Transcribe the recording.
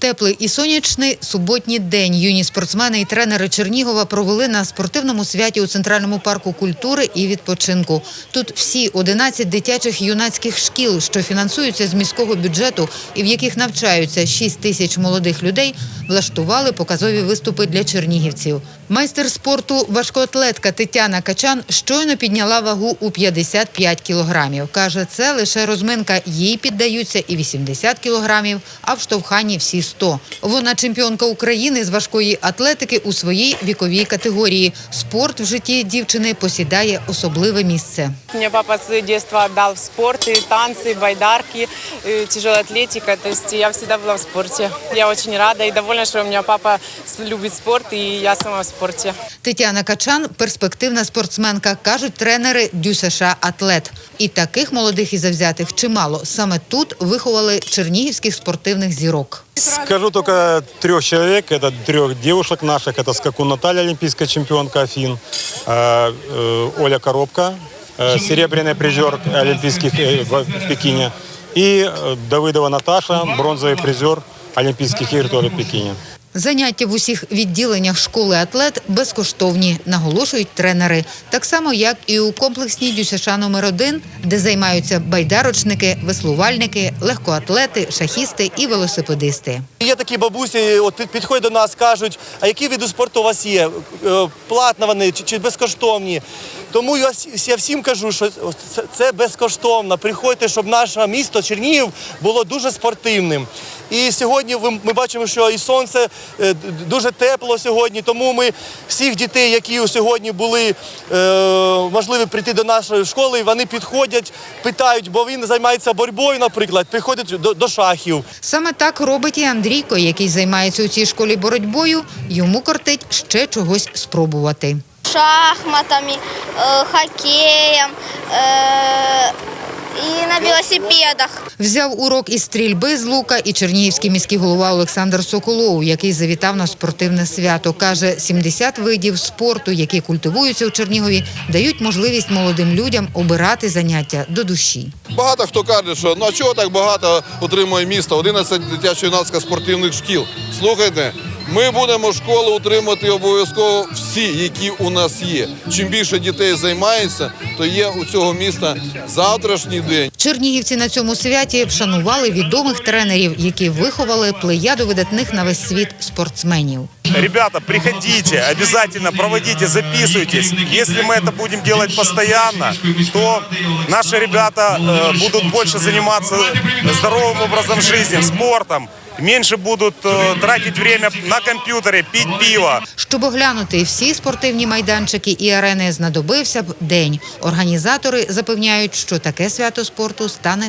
Теплий і сонячний суботній день. Юні спортсмени і тренери Чернігова провели на спортивному святі у Центральному парку культури і відпочинку. Тут всі 11 дитячих юнацьких шкіл, що фінансуються з міського бюджету і в яких навчаються 6 тисяч молодих людей, влаштували показові виступи для чернігівців. Майстер спорту важкоатлетка Тетяна Качан щойно підняла вагу у 55 кілограмів. Каже, це лише розминка. Їй піддаються і 80 кілограмів, а в штовханні всі 100. Вона чемпіонка України з важкої атлетики у своїй віковій категорії. Спорт в житті дівчини посідає особливе місце. Мне папа с детства отдал в спорт, и танцы, и байдарки, и тяжелая атлетика. То есть я всегда была в спорте. Я очень рада и довольна, что у меня папа с- любит спорт, и я сама в спорте. Тетяна Качан перспективна спортсменка, кажуть тренери Дю США Атлет. І таких молодих і завзятих чимало. Саме тут виховали чернігівських спортивних зірок. Скажу только трех человек, это трех девушек наших. Это скаку Наталья, олимпийская чемпионка Афин, э, э, Оля Коробка, э, серебряный призер олимпийских э, в Пекине, и э, Давыдова Наташа, бронзовый призер Олимпийских игр тоже в Пекине. Заняття в усіх відділеннях школи атлет безкоштовні, наголошують тренери. Так само, як і у комплексній ДЮСШ номер 1 де займаються байдарочники, веслувальники, легкоатлети, шахісти і велосипедисти. Є такі бабусі, от підходять до нас, кажуть, а які види спорту у вас є? Е, Платно вони чи, безкоштовні? Тому я, всім кажу, що це безкоштовно. Приходьте, щоб наше місто Чернігів було дуже спортивним. І сьогодні ми бачимо, що і сонце е, дуже тепло сьогодні. Тому ми всіх дітей, які сьогодні були е, можливі прийти до нашої школи, вони підходять, питають, бо він займається боротьбою, наприклад, приходять до, до шахів. Саме так робить і Андрійко, який займається у цій школі боротьбою. Йому кортить ще чогось спробувати. шахматами, э, хоккеем и на велосипедах. Взяв урок із стрільби з лука і чернігівський міський голова Олександр Соколов, який завітав на спортивне свято. Каже, 70 видів спорту, які культивуються у Чернігові, дають можливість молодим людям обирати заняття до душі. Багато хто каже, що ну а чого так багато утримує місто? 11 дитячо-юнацько спортивних шкіл. Слухайте, ми будемо школи утримати обов'язково всі, які у нас є. Чим більше дітей займається, то є у цього міста завтрашній день. Чернігівці на цьому святі вшанували відомих тренерів, які виховали плеяду видатних на весь світ спортсменів. Ребята, приходите, обязательно проводите, записывайтесь. Если мы это будем делать постоянно, то наши ребята э, будут больше заниматься здоровым образом жизни, спортом, меньше будуть тратити тратить время на комп'ютері, пить пиво. Щоб оглянути всі спортивні майданчики і арени, знадобився б день. Організатори запевняють, що таке свято спорту стане